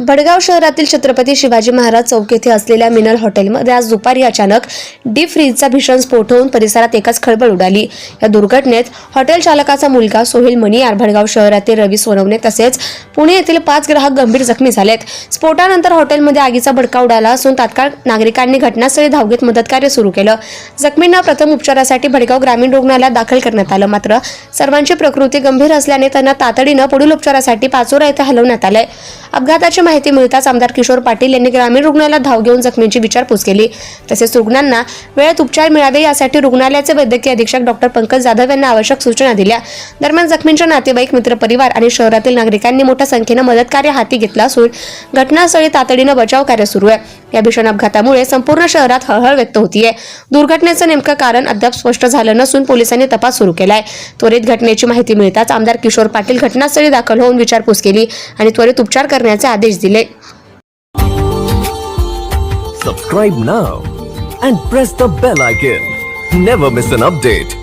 भडगाव शहरातील छत्रपती शिवाजी महाराज चौक येथे असलेल्या मिनल हॉटेलमध्ये आज दुपारी अचानक डीप फ्रीजचा भीषण स्फोट होऊन परिसरात एकाच खळबळ उडाली. या दुर्घटनेत हॉटेल चालकाचा मुलगा सोहेल मणियार भडगाव शहरातील रवी सोनवणे तसेच पुणे येथील पाच ग्राहक गंभीर जखमी झालेत. स्फोटानंतर हॉटेलमध्ये आगीचा भडका उडाला असून तात्काळ नागरिकांनी घटनास्थळी धावगेत मदतकार्य सुरू केलं. जखमींना प्रथम उपचारासाठी भडगाव ग्रामीण रुग्णालयात दाखल करण्यात आलं. मात्र सर्वांची प्रकृती गंभीर असल्याने त्यांना तातडीनं पुढील उपचारासाठी पाचोरा येथे हलवण्यात आलंय. अपघाताची माहिती मिळताच आमदार किशोर पाटील यांनी ग्रामीण रुग्णालयात धाव घेऊन जखमींची विचारपूस केली. तसेच रुग्णांना वेळेत उपचार मिळावे यासाठी रुग्णालयाचे वैद्यकीय अधीक्षक डॉक्टर पंकज जाधव यांना आवश्यक सूचना दिल्या. दरम्यान जखमींच्या नातेवाईक मित्रपरिवार आणि शहरातील नागरिकांनी मोठ्या संख्येनं मदतकार्य हाती घेतलं असून घटनास्थळी तातडीनं बचाव कार्य सुरू आहे. या भीषण अपघातामुळे संपूर्ण शहरात हळहळ व्यक्त होतीये. दुर्घटनेचं नेमकं कारण अद्याप स्पष्ट झालं नसून पोलिसांनी तपास सुरू केलाय. त्वरित घटनेची माहिती मिळताच आमदार किशोर पाटील घटनास्थळी दाखल होऊन विचारपूस केली आणि त्वरित उपचार करण्याचे आदेश दिले. Subscribe now and press the bell icon never miss an update